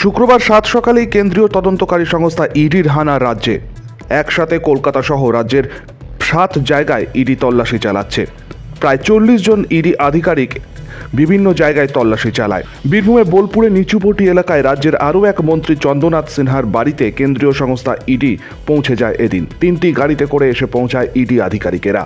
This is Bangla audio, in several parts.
শুক্রবার সাত সকালেই কেন্দ্রীয় তদন্তকারী সংস্থা ইডির হানা রাজ্যে। একসাথে কলকাতা সহ রাজ্যের সাত জায়গায় ইডি তল্লাশি চালাচ্ছে। প্রায় চল্লিশ জন ইডি আধিকারিক বিভিন্ন জায়গায় তল্লাশি চালায়। বীরভূমে বোলপুরে নিচুপটি এলাকায় রাজ্যের আরও এক মন্ত্রী চন্দ্রনাথ সিনহার বাড়িতে কেন্দ্রীয় সংস্থা ইডি পৌঁছে যায় এদিন। তিনটি গাড়িতে করে এসে পৌঁছায় ইডি আধিকারিকেরা।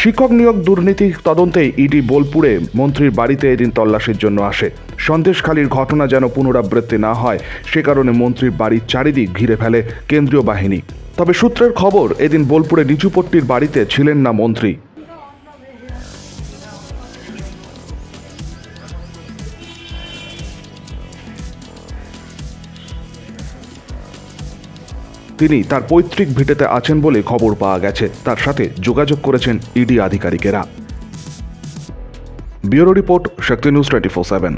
শিক্ষক নিয়োগ দুর্নীতি তদন্তে ইডি বোলপুরে মন্ত্রীর বাড়িতে এদিন তল্লাশির জন্য আসে। সন্দেশখালীর ঘটনা যেন পুনরাবৃত্তি না হয়, সে কারণে মন্ত্রীর বাড়ির চারিদিক ঘিরে ফেলে কেন্দ্রীয় বাহিনী। তবে সূত্রের খবর, এদিন বোলপুরে নিচুপট্টির বাড়িতে ছিলেন না মন্ত্রী। তিনি তার পৈতৃক ভিটেতে আছেন বলে খবর পাওয়া গেছে। তার সাথে যোগাযোগ করেছেন ED আধিকারিকেরা। Bureau report, Shakti news twenty four seven.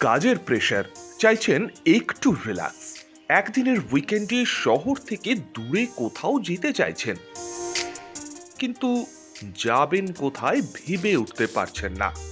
কাজের প্রেশার চাইছেন একটু রিল্যাক্স একদিনের উইকেন্ডে শহর থেকে দূরে কোথাও যেতে চাইছেন। কিন্তু যাবেন কোথায় ভেবে উঠতে পারছেন না।